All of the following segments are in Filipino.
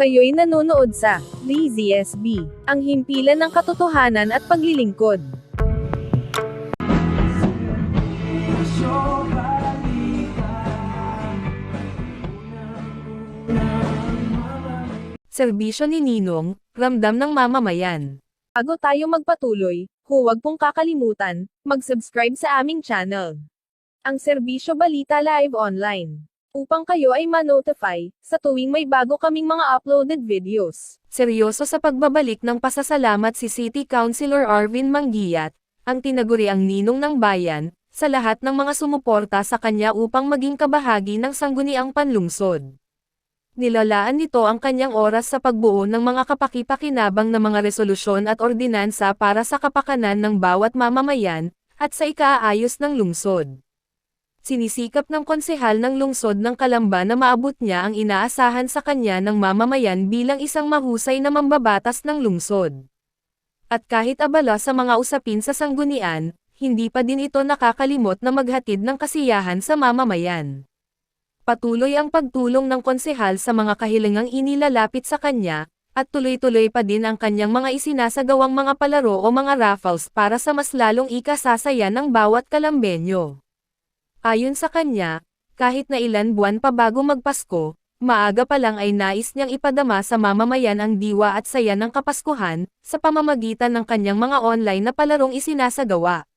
Kayo'y nanonood sa Lazy SB, ang himpilan ng katotohanan at paglilingkod. Serbisyo ni Ninong, ramdam ng mamamayan. Bago tayo magpatuloy, huwag pong kakalimutan, mag-subscribe sa aming channel. Ang Serbisyo Balita Live Online. Upang kayo ay ma-notify, sa tuwing may bago kaming mga uploaded videos. Seryoso sa pagbabalik ng pasasalamat si City Councilor Arvin Manggiyat, ang tinaguriang ninong ng bayan, sa lahat ng mga sumuporta sa kanya upang maging kabahagi ng sangguniang panlungsod. Nilalaan nito ang kanyang oras sa pagbuo ng mga kapakipakinabang na mga resolusyon at ordinansa para sa kapakanan ng bawat mamamayan, at sa ikaayos ng lungsod. Sinisikap ng konsehal ng lungsod ng Kalamba na maabot niya ang inaasahan sa kanya ng mamamayan bilang isang mahusay na mambabatas ng lungsod. At kahit abala sa mga usapin sa sanggunian, hindi pa din ito nakakalimot na maghatid ng kasiyahan sa mamamayan. Patuloy ang pagtulong ng konsehal sa mga kahilingang inilalapit sa kanya, at tuloy-tuloy pa din ang kanyang mga isinasagawang mga palaro o mga raffles para sa mas lalong ikasasaya ng bawat kalambenyo. Ayon sa kanya, kahit na ilan buwan pa bago magpasko, maaga pa lang ay nais niyang ipadama sa mamamayan ang diwa at saya ng Kapaskuhan, sa pamamagitan ng kanyang mga online na palarong isinasagawa.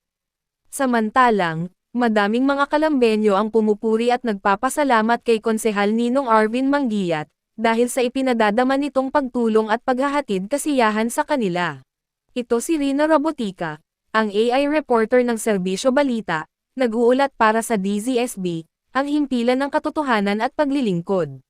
Samantalang, madaming mga kalambenyo ang pumupuri at nagpapasalamat kay Konsehal Ninong Arvin Manggiyat, dahil sa ipinadadama nitong pagtulong at paghahatid kasiyahan sa kanila. Ito si Rina Robotica, ang AI reporter ng Serbisyo Balita, nag-uulat para sa DZSB, ang himpilan ng katotohanan at paglilingkod.